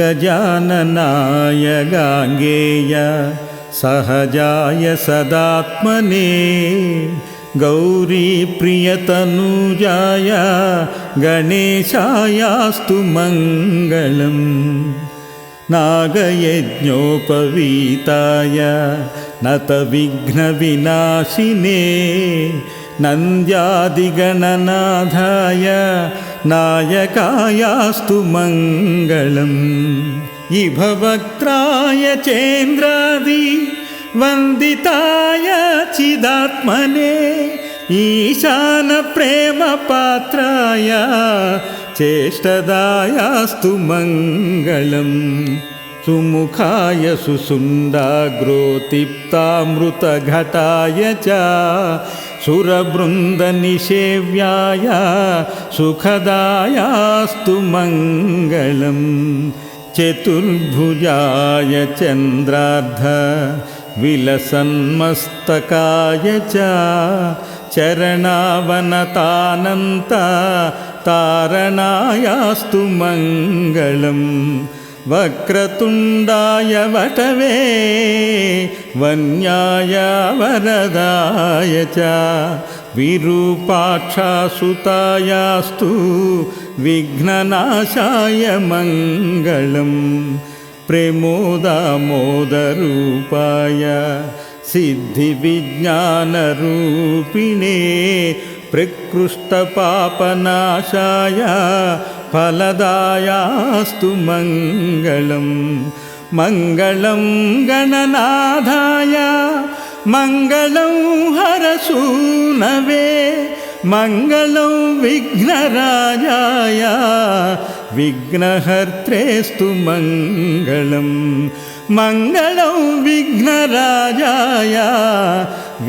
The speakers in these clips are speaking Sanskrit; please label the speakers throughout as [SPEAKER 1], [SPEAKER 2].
[SPEAKER 1] गजाननाय गाङ्गेय सहजाय सदात्मने गौरीप्रियतनुजाय गणेशायास्तु मङ्गलम् नागयज्ञोपवीताय नतविघ्नविनाशिने नन्द्यादिगणनाथाय नायकायास्तु मङ्गलम्। इभवक्त्राय चेन्द्रादि वन्दिताय चिदात्मने ईशानप्रेमपात्राय चेष्टदायास्तु मङ्गलम्। सुमुखाय सुसुन्दाग्रोतिप्तामृतघटाय च सुरबृन्दनिषेव्याय सुखदायास्तु मङ्गलम्। चतुर्भुजाय चन्द्रार्ध विलसन्मस्तकाय च चरणावनतानन्त तारणायास्तु मङ्गलम् वक्रतुण्डाय वटवे वन्याय वरदाय च। विरूपाक्षासुतायास्तु विघ्ननाशाय मङ्गलम् प्रेमोदामोदरूपाय सिद्धिविज्ञानरूपिणे प्रकृष्टपापनाशाय फलदायास्तु मङ्गलम् मङ्गलं गणनाथाय मङ्गलं हरसूनवे मङ्गलं विघ्नराजाय विघ्नहर्त्रेस्तु मङ्गलम् मङ्गलं विघ्नराजाय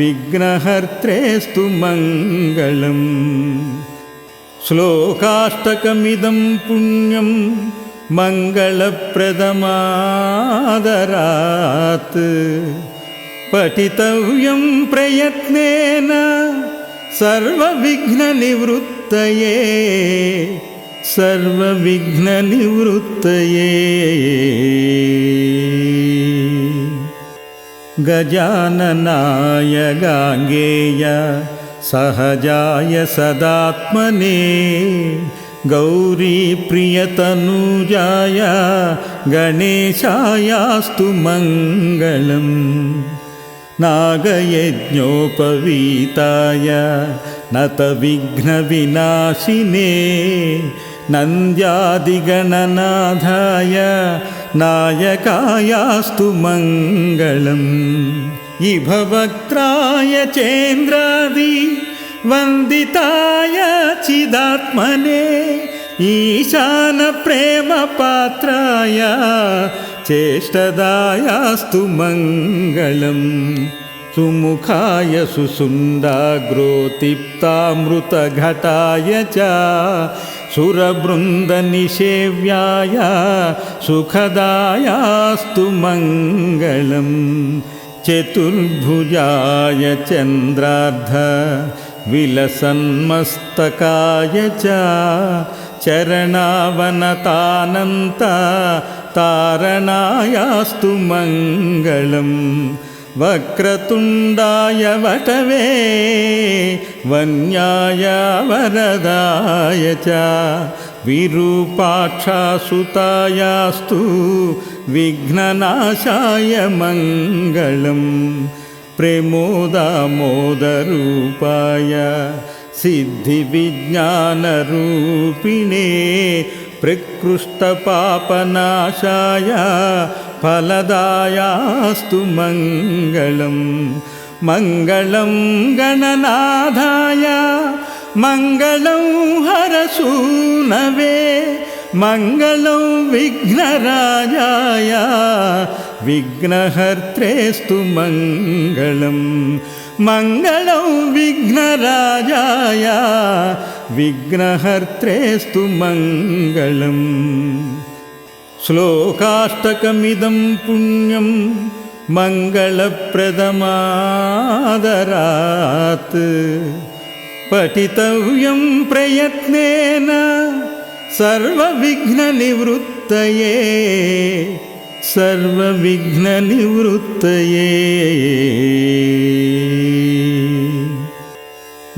[SPEAKER 1] विघ्नहर्त्रेस्तु मङ्गलम् श्लोकाष्टकमिदं पुण्यं मङ्गलप्रदमादरात्। पठितव्यं प्रयत्नेन सर्वविघ्ननिवृत्तये सर्वविघ्ननिवृत्तये। गजाननाय गाङ्गेय सहजाय सदात्मने गौरीप्रियतनुजाय गणेशायास्तु मङ्गलम्। नागयज्ञोपवीताय नतविघ्नविनाशिने नन्द्यादिगणनाथाय नायकायास्तु मङ्गलम् इभवक्त्राय चेन्द्रादि वन्दिताय चिदात्मने ईशानप्रेमपात्राय चेष्टदायास्तु मङ्गलम् सुमुखाय सुसुन्दाग्रोतिप्तामृतघटाय च सुरबृन्दनिषेव्याय सुखदायास्तु मङ्गलम् चतुर्भुजाय चन्द्रार्ध विलसन्मस्तकाय च चरणावनतानन्त तारणायास्तु मङ्गलम् वक्रतुण्डाय वटवे वन्याय वरदाय च विरूपाक्षासुतायास्तु विघ्ननाशाय मङ्गलम् प्रेमोदामोदरूपाय सिद्धिविज्ञानरूपिणे प्रकृष्टपापनाशाय फलदायास्तु मङ्गलम् मङ्गलं गणनाथाय मङ्गलं हरसूनवे मङ्गलं विघ्नराजाय विघ्नहर्त्रेस्तु मङ्गलम् मङ्गलं विघ्नराजाय विघ्नहर्त्रेस्तु मङ्गलम् श्लोकाष्टकमिदं पुण्यं मङ्गलप्रदमादरात् पठितव्यं प्रयत्नेन सर्वविघ्ननिवृत्तये सर्वविघ्ननिवृत्तये।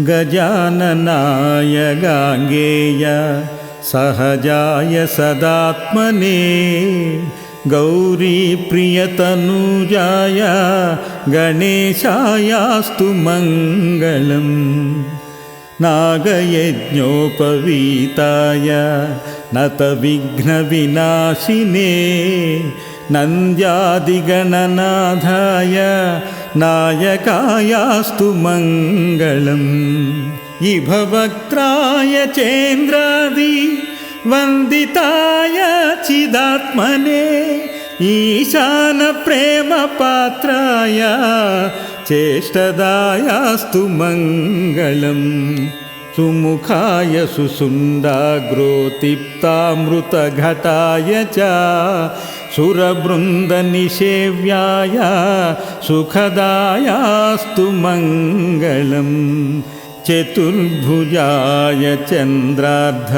[SPEAKER 1] गजाननाय गाङ्गेय सहजाय सदात्मने गौरीप्रियतनुजाय गणेशायास्तु मङ्गलम् नागयज्ञोपवीताय नतविघ्नविनाशिने नन्द्यादिगणनाथाय नायकायास्तु मङ्गलम् इभवक्त्राय चेन्द्रादि वन्दिताय चिदात्मने ईशानप्रेमपात्राय चेष्टदायास्तु मङ्गलम् सुमुखाय सुसुन्दाग्रोतिप्तामृतघटाय च सुरबृन्दनिषेव्याय सुखदायास्तु मङ्गलम् चतुर्भुजाय चन्द्रार्ध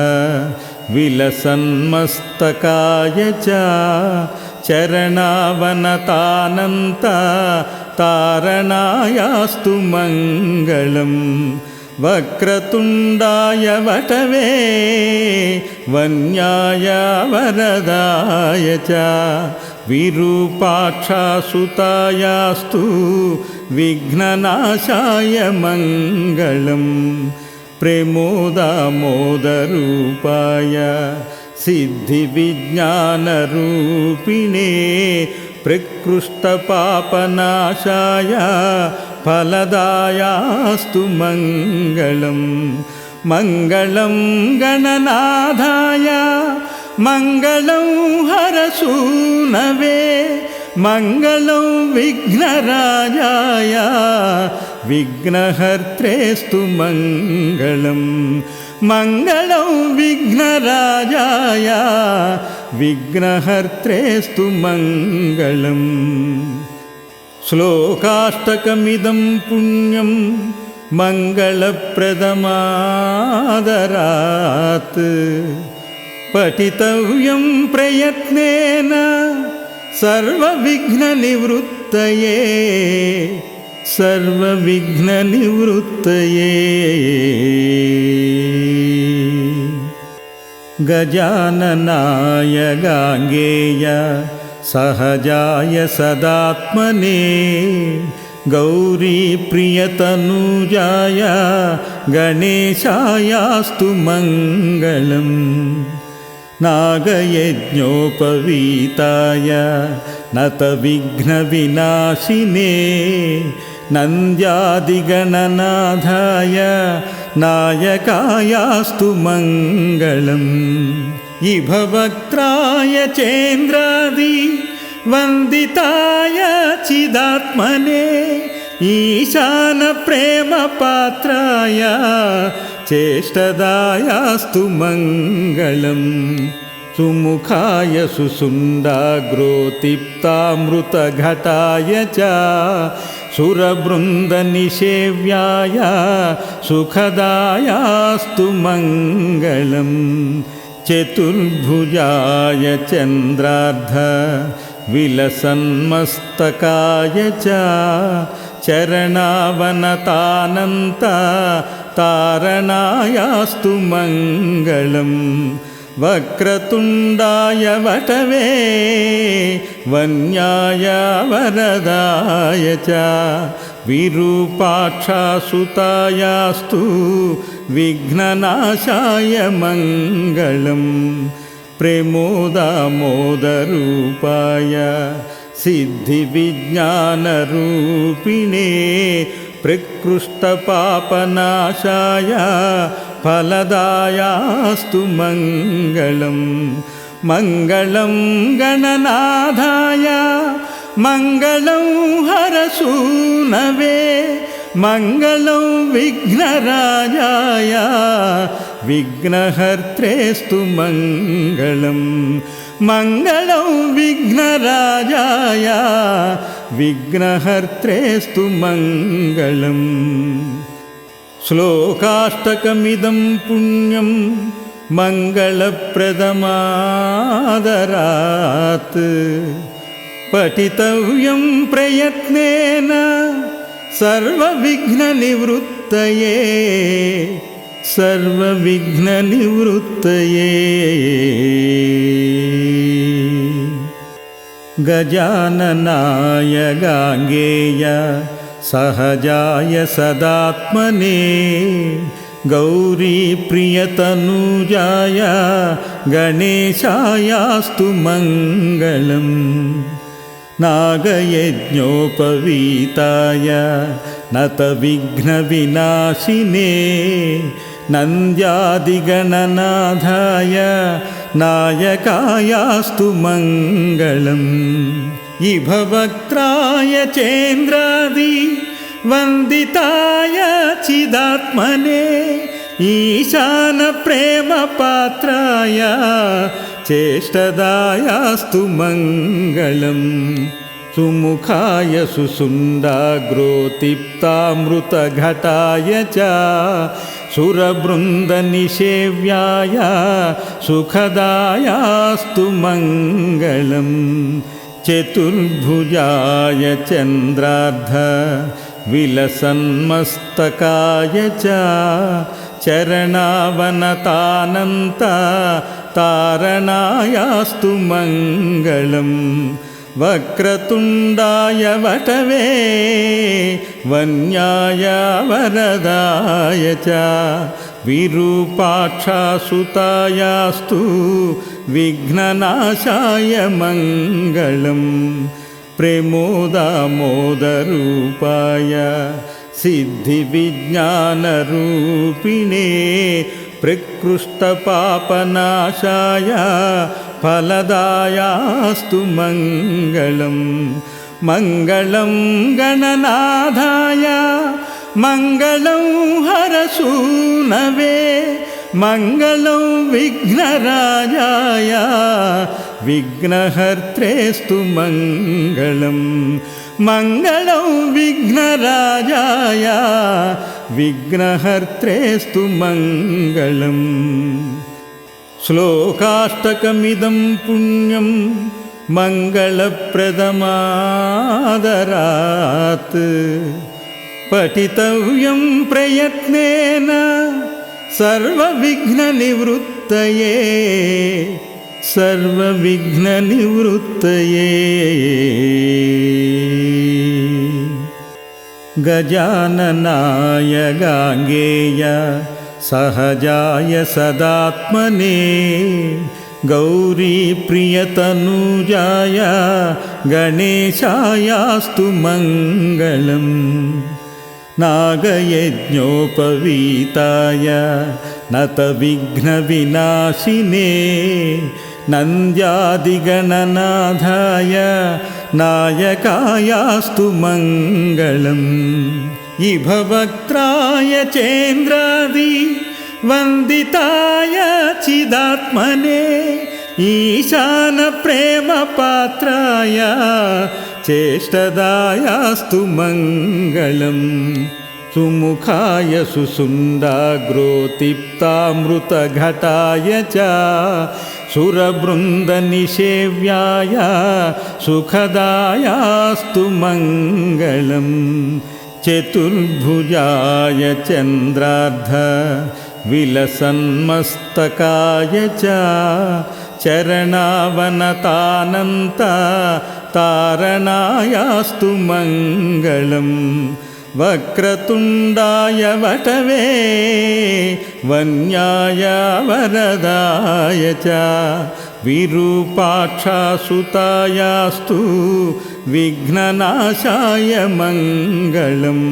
[SPEAKER 1] विलसन्मस्तकाय च चरणावनतानन्त तारणायास्तु मङ्गलम् वक्रतुण्डाय वटवे वन्याय वरदाय च विरूपाक्षासुतायास्तु विघ्ननाशाय मङ्गलम् प्रेमोदामोदरूपाय सिद्धिविज्ञानरूपिणे प्रकृष्टपापनाशाय फलदायास्तु मङ्गलम् मङ्गलं गणनाथाय मङ्गलं हरसूनवे मङ्गलं विघ्नराजाय विघ्नहर्त्रेस्तु मङ्गलम् मङ्गलं विघ्नराजाय विघ्नहर्त्रेस्तु मङ्गलम्। श्लोकाष्टकमिदं पुण्यं मङ्गलप्रदमादरात्। पठितव्यं प्रयत्नेन सर्वविघ्ननिवृत्तये सर्वविघ्ननिवृत्तये गजाननाय गाङ्गेय सहजाय सदात्मने गौरीप्रियतनुजाय गणेशायास्तु मङ्गलम् नागयज्ञोपवीताय नतविघ्नविनाशिने नन्द्यादिगणनाथाय नायकायास्तु मङ्गलम्। इभवक्त्राय चेन्द्रादि वन्दिताय चिदात्मने ईशानप्रेमपात्राय चेष्टदायास्तु मङ्गलम्। सुमुखाय सुसुन्दाग्रोतिप्तामृतघटाय च सुरबृन्दनिषेव्याय सुखदायास्तु मङ्गलम् चतुर्भुजाय चन्द्रार्ध विलसन्मस्तकाय च चरणावनतानन्त तारणायास्तु मङ्गलम् वक्रतुण्डाय वटवे वन्याय वरदाय च विरूपाक्षासुतायास्तु विघ्ननाशाय मङ्गलम् प्रेमोदामोदरूपाय सिद्धिविज्ञानरूपिणे प्रकृष्टपापनाशाय फलदायास्तु मङ्गलम् मङ्गलं गणनाथाय मङ्गलं हरसूनवे मङ्गलं विघ्नराजाय विघ्नहर्त्रेस्तु मङ्गलम् मङ्गलं विघ्नराजाय विघ्नहर्त्रेस्तु मङ्गलम् श्लोकाष्टकमिदं पुण्यं मङ्गलप्रदमादरात् पठितव्यं प्रयत्नेन सर्वविघ्ननिवृत्तये सर्वविघ्ननिवृत्तये गजाननाय गाङ्गेय सहजाय सदात्मने गौरीप्रियतनुजाय गणेशायास्तु मङ्गलम्। नागयज्ञोपवीताय नतविघ्नविनाशिने नन्द्यादिगणनाथाय नायकायास्तु मङ्गलम्। इभवक्त्राय चेन्द्रादि वन्दिताय चिदात्मने ईशानप्रेमपात्राय चेष्टदायास्तु मङ्गलम् सुमुखाय सुसुन्दाग्रोतिप्तामृतघटाय च सुरबृन्दनिषेव्याय सुखदायास्तु मङ्गलम् चतुर्भुजाय चन्द्रार्ध विलसन्मस्तकाय च चरणावनतानन्त तारणायास्तु मङ्गलम् वक्रतुण्डाय वटवे वन्याय वरदाय च विरूपाक्षासुतायास्तु विघ्ननाशाय मङ्गलम् प्रेमोदामोदरूपाय सिद्धिविज्ञानरूपिणे प्रकृष्टपापनाशाय फलदायास्तु मङ्गलम् मङ्गलं गणनाधाय मङ्गलं हरसूनवे मङ्गलं विघ्नराजाय विघ्नहर्त्रेस्तु मङ्गलम् मङ्गलं विघ्नराजाय विघ्नहर्त्रेस्तु मङ्गलम् श्लोकाष्टकमिदं पुण्यं मङ्गलप्रदमादरात् पठितव्यं प्रयत्नेन सर्वविघ्ननिवृत्तये सर्वविघ्ननिवृत्तये। गजाननाय गाङ्गेय सहजाय सदात्मने गौरीप्रियतनुजाय गणेशायास्तु मङ्गलम्। नागयज्ञोपवीताय नतविघ्नविनाशिने नन्द्यादिगणनाथाय नायकायास्तु मङ्गलम्। इभवक्त्राय चेन्द्रादि वन्दिताय चिदात्मने ईशानप्रेमपात्राय चेष्टदायास्तु मङ्गलम् सुमुखाय सुसुन्दाग्रोतिप्तामृतघटाय च सुरबृन्दनिषेव्याय सुखदायास्तु मङ्गलम् चतुर्भुजाय चन्द्रार्ध विलसन्मस्तकाय च चरणावनतानन्त तारणायास्तु मङ्गलम् वक्रतुण्डाय वटवे वन्याय वरदाय च विरूपाक्षासुतायास्तु विघ्ननाशाय मङ्गलम्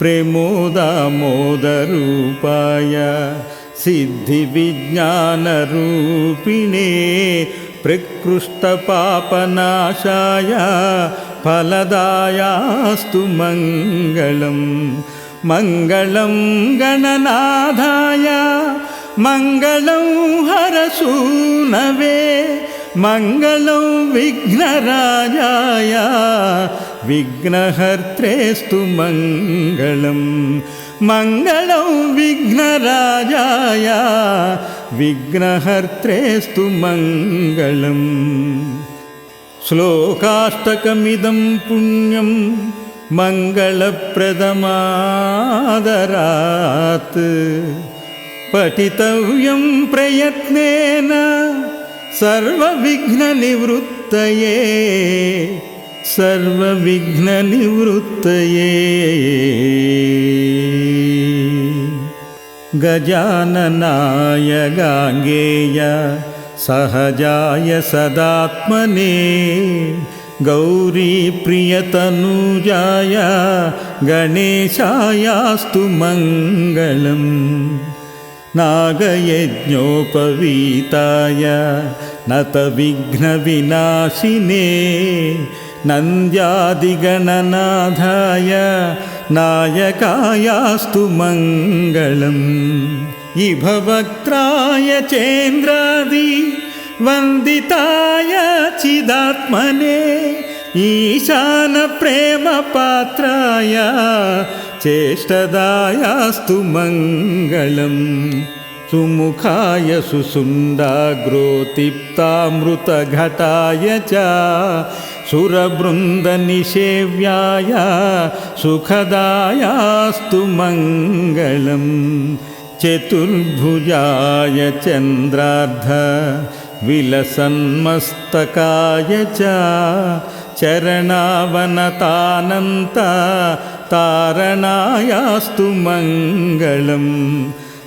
[SPEAKER 1] प्रेमोदामोदरूपाय सिद्धिविज्ञानरूपिणे प्रकृष्टपापनाशाय फलदायास्तु मङ्गलम् मङ्गलं गणनाधाय मङ्गलं हरसूनवे मङ्गलं विघ्नराजाय विघ्नहर्त्रेस्तु मङ्गलं मङ्गलं विघ्नराजाय विघ्नहर्त्रेस्तु मङ्गलम् श्लोकाष्टकमिदं पुण्यं मङ्गलप्रदमादरात् पठितव्यं प्रयत्नेन सर्वविघ्ननिवृत्तये सर्वविघ्ननिवृत्तये गजाननाय गाङ्गेय सहजाय सदात्मने गौरीप्रियतनुजाय गणेशायास्तु मङ्गलम्। नागयज्ञोपवीताय नतविघ्नविनाशिने नन्द्यादिगणनाथाय नायकायास्तु मङ्गलम् इभवक्त्राय चेन्द्रादि वन्दिताय चिदात्मने ईशानप्रेमपात्राय चेष्टदायास्तु मङ्गलम् सुमुखाय सुसुन्दाग्रोतिप्तामृतघटाय च सुरबृन्दनिषेव्याय सुखदायास्तु मङ्गलम् चतुर्भुजाय चन्द्रार्ध विलसन्मस्तकाय च चरणावनतानन्त तारणायास्तु मङ्गलम्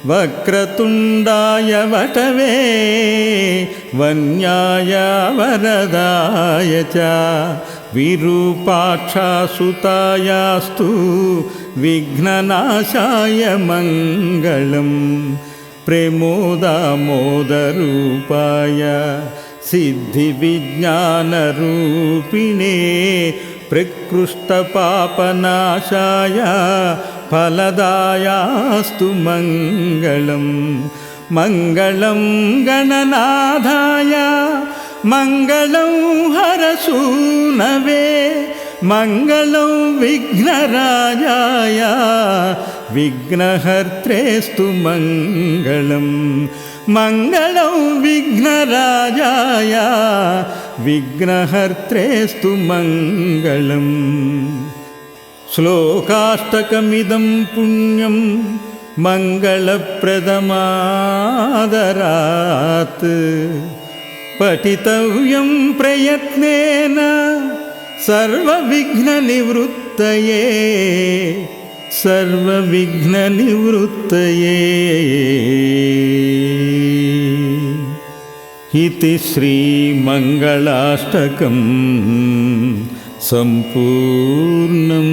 [SPEAKER 1] वक्रतुण्डाय वटवे वन्याय वरदाय च विरूपाक्षासुतायास्तु विघ्ननाशाय मङ्गलम् प्रेमोदामोदरूपाय सिद्धिविज्ञानरूपिणे प्रकृष्टपापनाशाय फलदायास्तु मङ्गलम् मङ्गलं गणनाथाय मङ्गलं हरसूनवे मङ्गलं विघ्नराजाय विघ्नहर्त्रेस्तु मङ्गलम् मङ्गलं विघ्नराजाय विघ्नहर्त्रेस्तु मङ्गलम् श्लोकाष्टकमिदं पुण्यं मङ्गलप्रदमादरात् पठितव्यं प्रयत्नेन सर्वविघ्ननिवृत्तये सर्वविघ्ननिवृत्तये। इति श्रीमङ्गलाष्टकम् सम्पूर्णम्